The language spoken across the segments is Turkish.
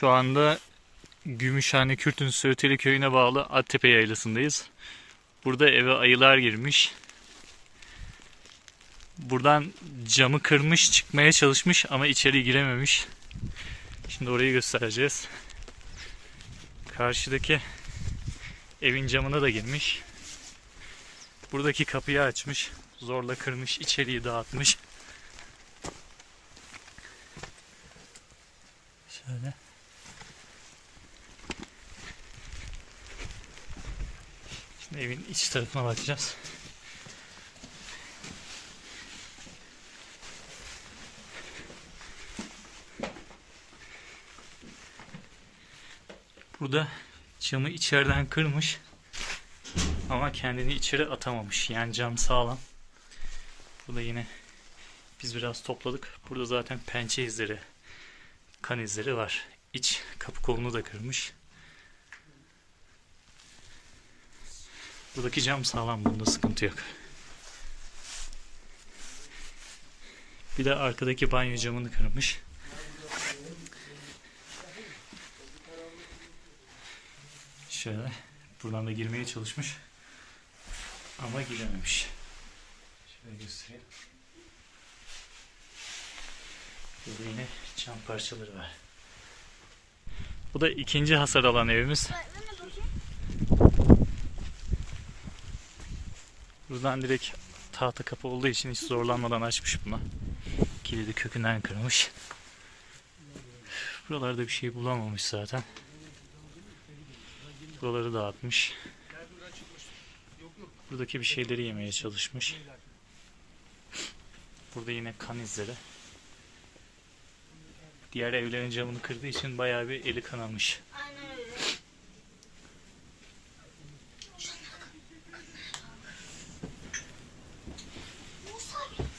Şu anda Gümüşhane Kürtün Söğüteli köyüne bağlı Attepe yaylasındayız. Burada eve ayılar girmiş. Buradan camı kırmış, çıkmaya çalışmış ama içeri girememiş. Şimdi orayı göstereceğiz. Karşıdaki evin camına da girmiş. Buradaki kapıyı açmış. Zorla kırmış, içeriği dağıtmış. Şöyle. Şimdi evin iç tarafına bakacağız. Burada camı içeriden kırmış. Ama kendini içeri atamamış. Yani cam sağlam. Burada yine biz biraz topladık. Burada zaten pençe izleri, kan izleri var. İç kapı kolunu da kırmış. Buradaki cam sağlam. Bunda sıkıntı yok. Bir de arkadaki banyo camını kırmış. Şöyle buradan da girmeye çalışmış. Ama girememiş. Şöyle göstereyim. Burada yine cam parçaları var. Bu da ikinci hasar alan evimiz. Buradan direkt tahta kapı olduğu için hiç zorlanmadan açmış bunu. Kilidi kökünden kırmış. Buralarda bir şey bulamamış zaten. Buraları dağıtmış. Buradaki bir şeyleri yemeye çalışmış. Burada yine kan izleri. Diğer evlerin camını kırdığı için bayağı bir eli kanamış. Aynen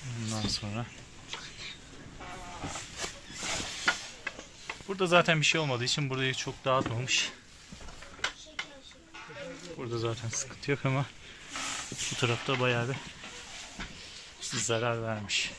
Ondan sonra Burada zaten bir şey olmadığı için burayı çok dağıtmamış. Burada zaten sıkıntı yok ama bu tarafta bayağı bir zarar vermiş.